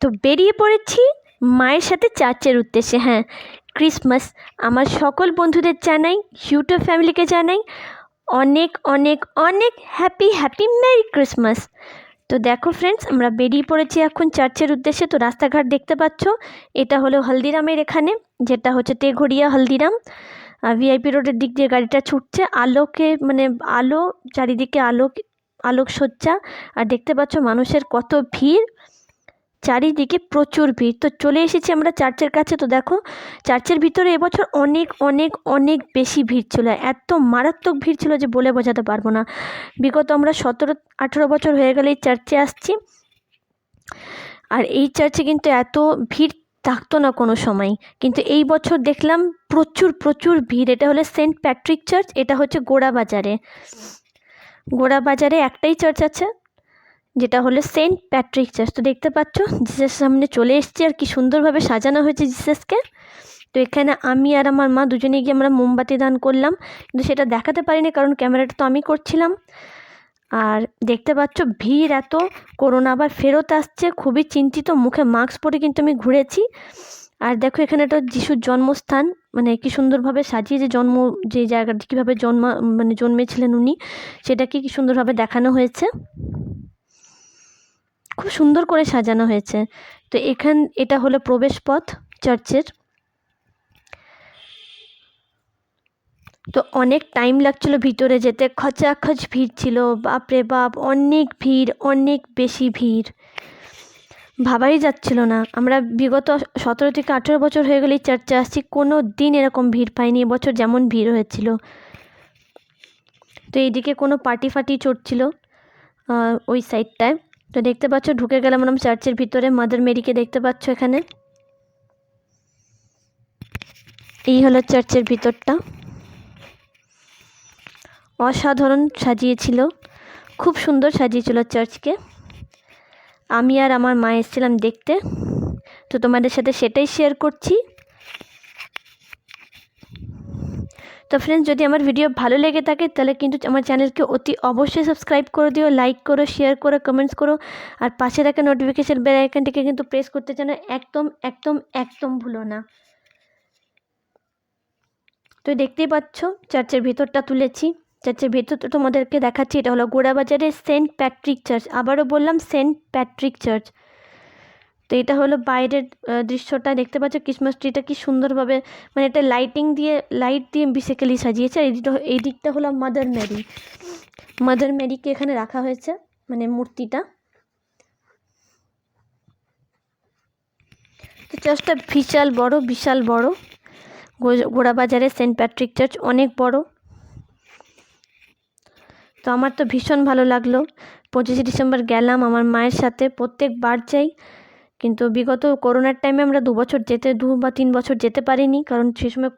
তো বেরিয়ে পড়েছি মায়ের সাথে চার্চের উদ্দেশ্যে হ্যাঁ। ক্রিসমাস আমার সকল বন্ধুদের জানাই ইউটিউব ফ্যামিলিকে জানাই, অনেক অনেক অনেক হ্যাপি হ্যাপি মেরি ক্রিসমাস তো দেখো ফ্রেন্ডস আমরা বেরিয়ে পড়েছি এখন চার্চের উদ্দেশ্যে। তো রাস্তাঘাট দেখতে পাচ্ছ, এটা হলো হলদিরামের এখানে, যেটা হচ্ছে তেঘড়িয়া হলদিরাম। ভিআইপি রোডের দিক দিয়ে গাড়িটা ছুটছে, আলোকে মানে আলো, চারিদিকে আলোক, আলোকসজ্জা। আর দেখতে পাচ্ছ মানুষের কত ভিড়। চারিদিকে প্রচুর ভিড়। তো চলে এসেছি আমরা চার্চের কাছে। তো দেখো, চার্চের ভিতরে এবছর অনেক অনেক অনেক বেশি ভিড় ছিল। এত মারাত্মক ভিড় ছিল যে বলে বোঝাতে পারব না। বিগত আমরা সতেরো, আঠেরো বছর হয়ে গেলে এই চার্চে আসছি। আর এই চার্চে কিন্তু এত ভিড় থাকতো না কোনো সময়। কিন্তু এই বছর দেখলাম প্রচুর প্রচুর ভিড়। এটা হলো সেন্ট প্যাট্রিক চার্চ, এটা হচ্ছে গোড়া বাজারে। গোড়া বাজারে একটাই চার্চ আছে। যেটা হলো সেন্ট প্যাট্রিক চার্চ। তো দেখতে পাচ্ছ জিসাস সামনে চলে এসছে আর কি সুন্দরভাবে সাজানো হয়েছে জিসাসকে তো এখানে আমি আর আমার মা দুজনে গিয়ে আমরা মোমবাতি দান করলাম, কিন্তু সেটা দেখাতে পারিনি কারণ ক্যামেরাটা তো আমি করছিলাম। আর দেখতে পাচ্ছ, ভিড় এত করোনা আবার ফেরত আসছে, খুবই চিন্তিত, মুখে মাস্ক পরে কিন্তু আমি ঘুরেছি। আর দেখো এখানে একটা যিশুর জন্মস্থান মানে কি সুন্দরভাবে সাজিয়ে যে জন্ম, যে জায়গাটা, কীভাবে জন্মা মানে জন্মেছিলেন উনি, সেটাকে কি সুন্দরভাবে দেখানো হয়েছে। খুব সুন্দর করে সাজানো হয়েছে। তো এখান, এটা হলো প্রবেশ পথ চার্চের। তো অনেক টাইম লাগছিল ভিতরে যেতে। খচাখচ ভিড় ছিল, বাপরে বাপ, অনেক ভিড়, অনেক বেশি ভিড়। ভাবাই যাচ্ছিল না। আমরা বিগত সতেরো থেকে আঠেরো বছর হয়ে গেলে চার্চে আসছি, কোনো দিন এরকম ভিড় পাইনি এবছর যেমন ভিড় হয়েছিল। তো এইদিকে কোনো পার্টি ফাটি চড়ছিল ওই সাইডটায় তো দেখতে পাচ্ছ, ঢুকে গেলাম আমরা চার্চের ভিতরে। মাদার মেরিকে দেখতে পাচ্ছ এখানে। এই হলো চার্চের ভিতরটা। অসাধারণ সাজিয়েছিল। খুব সুন্দর সাজিয়েছিল চার্চকে। আমি আর আমার মা এসেছিলাম দেখতে। তো তোমাদের সাথে সেটাই শেয়ার করছি। তো ফ্রেন্ডস যদি আমার ভিডিও ভালো লেগে থাকে, তাহলে কিন্তু আমার চ্যানেলকে অতি অবশ্যই সাবস্ক্রাইব করে দিও লাইক করো শেয়ার করো কমেন্টস করো, আর পাশে রাখা নোটিফিকেশান বেল আইকনটিকে কিন্তু প্রেস করতে যেন একদম একদম একদম ভুলো না। তো দেখতেই পাচ্ছ চার্চের ভেতরটা তুলেছি। চার্চের ভেতরটা তোমাদেরকে দেখাচ্ছি, এটা হলো গোড়াবাজারের সেন্ট প্যাট্রিক চার্চ আবারও বললাম সেন্ট প্যাট্রিক চার্চ তো এটা হলো বাইরের দৃশ্যটা। দেখতে পাচ্ছ ক্রিসমাস ট্রিটা কি সুন্দরভাবে মানে এটা লাইটিং দিয়ে লাইট দিয়ে বেসিক্যালি সাজিয়েছে। এই দিকটা এই দিকটা হলো মাদার মেরি মাদার মেরিকে এখানে রাখা হয়েছে মানে মূর্তিটা। তো চার্চটা বিশাল বড় বিশাল বড়। গোড়াবাজারে সেন্ট প্যাট্রিক চার্চ অনেক বড়। তো আমার তো ভীষণ ভালো লাগল। পঁচিশে ডিসেম্বর গেলাম আমার মায়ের সাথে, প্রত্যেকবার যাই কিন্তু বিগত করোনার টাইমে আমরা দু বছর যেতে, দু বা তিন বছর যেতে পারিনি, কারণ সে সময়